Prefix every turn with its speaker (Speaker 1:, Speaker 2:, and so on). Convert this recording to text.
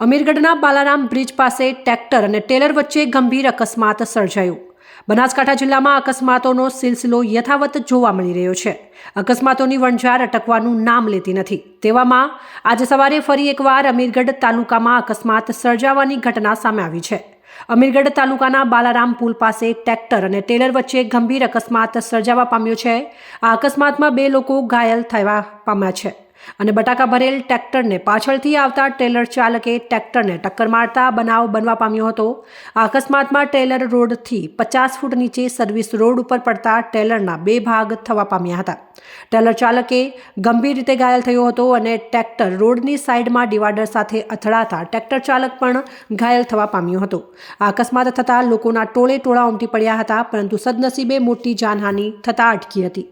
Speaker 1: અમીરગઢના Balaram bridge પાસે tractor અને trailer વચ્ચે ગંભીર અકસ્માત સર્જાયો. બનાસકાંઠા જિલ્લામાં અકસ્માતોનો સિલસિલો યથાવત જોવા મળી રહ્યો છે. અકસ્માતોની વણઝાર અટકવાનું નામ લેતી નથી. તેવામાં આજે સવારે ફરી એકવાર અમીરગઢ તાલુકામાં અકસ્માત સર્જાવાની ઘટના સામે આવી છે. અમીરગઢ તાલુકાના બાલારામ પુલ પાસે ટ્રેક્ટર અને ટેલર વચ્ચે ગંભીર અકસ્માત સર્જાવા પામ્યો છે. આ અકસ્માતમાં બે લોકો ઘાયલ થવા પામ્યા છે. અને બટાકા ભરેલ ટ્રેક્ટરને પાછળથી આવતા ટેલર ચાલકે ટ્રેક્ટરને ટક્કર મારતા બનાવ બનવા પામ્યો હતો. આ અકસ્માતમાં ટેલર રોડથી પચાસ ફૂટ નીચે સર્વિસ રોડ ઉપર પડતા ટેલરના બે ભાગ થવા પામ્યા હતા. ટેલર ચાલકે ગંભીર રીતે ઘાયલ થયો હતો અને ટ્રેક્ટર રોડની સાઈડમાં ડિવાઈડર સાથે અથડાતા ટ્રેક્ટર ચાલક પણ ઘાયલ થવા પામ્યો હતો. આ અકસ્માત થતાં લોકોના ટોળે ટોળા ઉમટી પડ્યા હતા, પરંતુ સદનસીબે મોટી જાનહાનિ થતાં અટકી હતી.